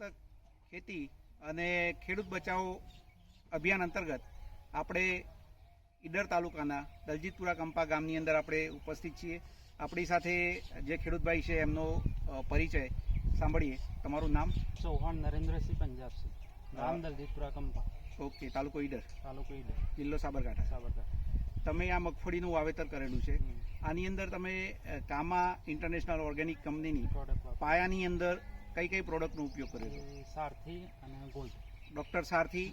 મુક્ત ખેતી અને ખેડૂત બચાવો અભિયાન અંતર્ગત આપણે ઈડર તાલુકાના દલજીતપુરા કંપા ગામની અંદર આપણે ઉપસ્થિત છીએ. આપણી સાથે જે ખેડૂતભાઈ છે એમનો પરિચય સાંભળીએ. તમારું નામ? ચૌહાણ નરેન્દ્રસિંહ પંજાબસિંહ. ગામ દલજીતપુરા કંપા. ઓકે તાલુકો ઈડર? તાલુકો ઈડર. જિલ્લો સાબરકાંઠા. સાબરકાંઠા. તમે આ મગફળીનું વાવેતર કરેલું છે. આની અંદર તમે કામા ઇન્ટરનેશનલ ઓર્ગેનિક કંપનીની પાયાની અંદર કઈ કઈ પ્રોડક્ટનો ઉપયોગ કર્યો છે? સારથી અને ગોલ્ડ ડૉક્ટર સારથી.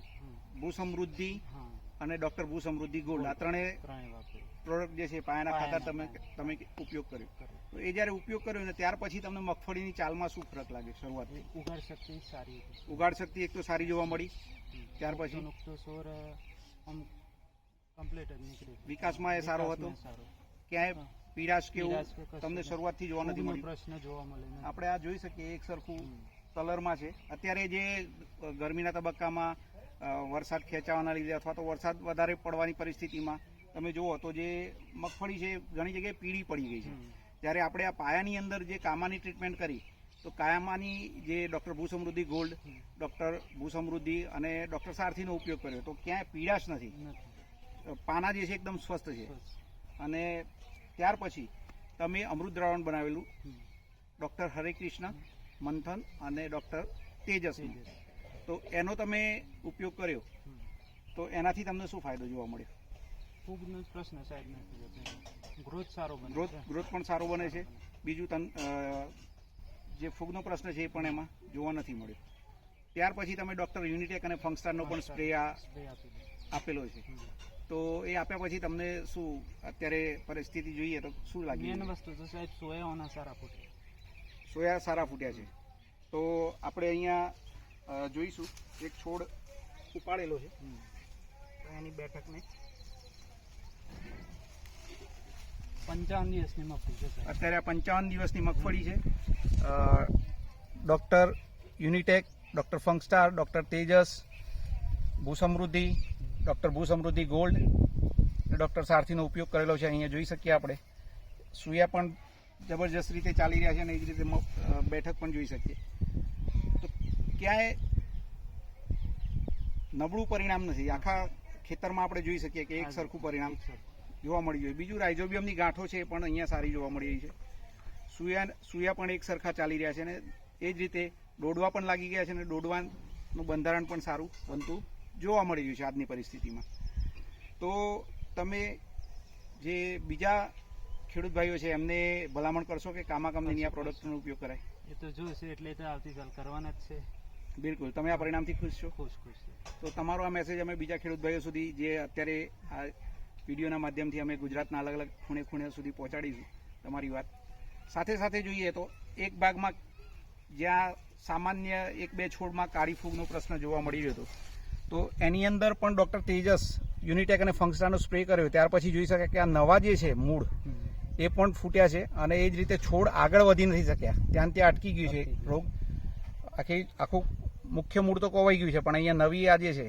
ભૂ સમૃદ્ધિ અને ડૉક્ટર ભૂ સમૃદ્ધિ ગોલ્ડ આ ત્રણેય પ્રોડક્ટ જે છે પાયાના ખાતર તમે તમે ઉપયોગ કર્યો. તો એ જ્યારે ઉપયોગ કર્યો ને ત્યાર પછી તમને મગફળીની ચાલમાં શું ફરક લાગે શરૂઆતથી? ઉગાડ શક્તિ સારી ઉગાડ શક્તિ એક તો સારી જોવા મળી. ત્યાર પછી? સોર કમ્પ્લીટ વિકાસમાં એ સારો હતો? ક્યાંય. પીડાશ કે એવું પીડાશ કે કશું તમને શરૂઆતથી જોવા નથી મળ્યું. પ્રશ્ન જોવા મળે આપણે આ જોઈ શકીએ એક સરખું. કલરમાં છે. અત્યારે જે ગરમીના તબક્કામાં વરસાદ ખેંચાવાના લીધે અથવા તો વરસાદ વધારે પડવાની પરિસ્થિતિમાં તમે જુઓ તો જે મગફળી છે ઘણી જગ્યાએ પીળી પડી ગઈ છે. જ્યારે આપણે આ પાયાની અંદર જે કામાની ટ્રીટમેન્ટ કરી તો કાયમાની જે doctor Bhusamruddhi gold doctor ભૂ સમૃદ્ધિ અને ડૉક્ટર સારથીનો ઉપયોગ કર્યો તો ક્યાંય પીડાશ નથી. પાના જે છે એકદમ સ્વસ્થ છે. અને ત્યાર પછી તમે અમૃત દ્રાવણ બનાવેલું. ડૉક્ટર હરેકૃષ્ણ મંથન અને ડૉક્ટર તેજસ. તો એનો તમે ઉપયોગ કર્યો. તો એનાથી તમને શું ફાયદો જોવા મળ્યો? ફૂગનો જ પ્રશ્ન સાહેબ ગ્રોથ સારો બને ગ્રોથ ગ્રોથ પણ સારો બને છે. બીજું તન જે ફૂગનો પ્રશ્ન છે એ પણ એમાં જોવા નથી મળ્યો. ત્યાર પછી તમે ડૉક્ટર યુનિટેક અને ફંગસ્ટારનો પણ સ્પ્રે આપેલો છે. તો એ આપ્યા પછી તમને શું અત્યારે પરિસ્થિતિ જોઈએ તો શું લાગે? મેન વસ્તુ તો સાહેબ સોયાઓના સારા ફૂટ્યા સોયા સારા ફૂટ્યા છે. તો આપણે અહીંયા જોઈશું. એક છોડ ઉપાડેલો છે. એની બેઠકને પંચાવન દિવસની મગફળી છે અત્યારે આ પંચાવન દિવસની મગફળી છે. Doctor Unitech doctor Fungstar doctor Tejas Bhu Samruddhi doctor ભૂ સમૃદ્ધિ ગોલ્ડ ડૉક્ટર સારથીનો ઉપયોગ કરેલો છે અહીંયા જોઈ શકીએ આપણે. સૂયા પણ જબરજસ્ત રીતે ચાલી રહ્યા છે અને એ જ રીતે બેઠક પણ જોઈ શકીએ. તો ક્યાંય નબળું પરિણામ નથી. આખા ખેતરમાં આપણે જોઈ શકીએ કે એક સરખું પરિણામ જોવા મળી જોઈએ બીજું રાઇઝોબિયમની ગાંઠો છે એ પણ અહીંયા સારી જોવા મળી રહી છે. સુયા સુયા પણ એક સરખા ચાલી રહ્યા છે અને એ જ રીતે દોડવા પણ લાગી ગયા છે અને દોડવાનું બંધારણ પણ સારું બનતું જોવા મળી રહ્યું છે આજની પરિસ્થિતિમાં. તો તમે જે બીજા ખેડૂત ભાઈઓ છે એમને ભલામણ કરશો કે કામા કંપનીની આ પ્રોડક્ટનો ઉપયોગ કરાય? એ તો જોશે એટલે તો આવતીકાલ કરવાના જ છે. બિલકુલ. તમે આ પરિણામથી ખુશ છો? ખુશ ખુશ તો તમારો આ મેસેજ અમે બીજા ખેડૂત ભાઈઓ સુધી જે અત્યારે આ વિડીયોના માધ્યમથી અમે ગુજરાતના અલગ અલગ ખૂણે ખૂણે સુધી પહોંચાડીશું તમારી વાત. સાથે સાથે જોઈએ તો એક ભાગમાં જ્યાં સામાન્ય એક બે છોડમાં કાળી ફૂગનો પ્રશ્ન જોવા મળી રહ્યો હતો. તો એની અંદર પણ ડૉક્ટર તેજસ યુનિટેક અને ફંક્શનાનો સ્પ્રે કર્યો. ત્યાર પછી જોઈ શકાય કે આ નવા જે છે મૂળ એ પણ ફૂટ્યા છે અને એ જ રીતે છોડ આગળ વધી નથી શક્યા. ત્યાં ત્યાં અટકી ગયું છે. રોગ આખી આખું મુખ્ય મૂળ તો કોવાઈ ગયું છે પણ અહીંયા નવી આ જે છે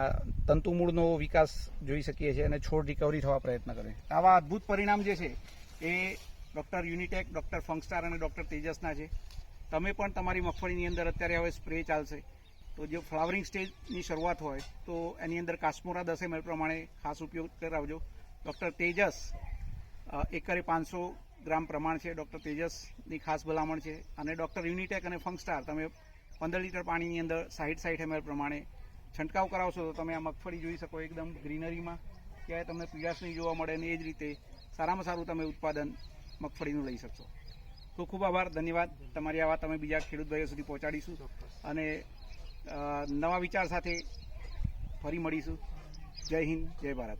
આ તંતુ મૂળનો વિકાસ જોઈ શકીએ છીએ અને છોડ રિકવરી થવા પ્રયત્ન કરે. આવા અદ્ભુત પરિણામ જે છે એ ડૉક્ટર યુનિટેક ડૉક્ટર ફંગસ્ટાર અને ડૉક્ટર તેજસના છે. તમે પણ તમારી મગફળીની અંદર અત્યારે હવે સ્પ્રે ચાલશે. તો જે ફ્લાવરિંગ સ્ટેજની શરૂઆત હોય, તો એની અંદર કાશ્મોરા દસ એમએલ પ્રમાણે ખાસ ઉપયોગ કરાવજો. ડૉક્ટર તેજસ એકરે પાંચસો ગ્રામ પ્રમાણ છે ડૉક્ટર તેજસની ખાસ ભલામણ છે. અને ડૉક્ટર યુનિટેક અને ફંગસ્ટાર, તમે પંદર લીટર પાણીની અંદર સાહીઠ સાહીઠ એમએલ પ્રમાણે છંટકાવ કરાવશો તો તમે આ મગફળી જોઈ શકો એકદમ ગ્રીનરીમાં. ક્યાંય તમને પીડાશ નહીં જોવા મળે અને એ જ રીતે સારામાં સારું તમે ઉત્પાદન મગફળીનું લઈ શકશો. ખૂબ ખૂબ આભાર, ધન્યવાદ. તમારી આ વાત અમે બીજા ખેડૂત ભાઈઓ સુધી પહોંચાડીશું. અને નવા વિચાર સાથે ફરી મળીશું. જય હિન્દ જય ભારત.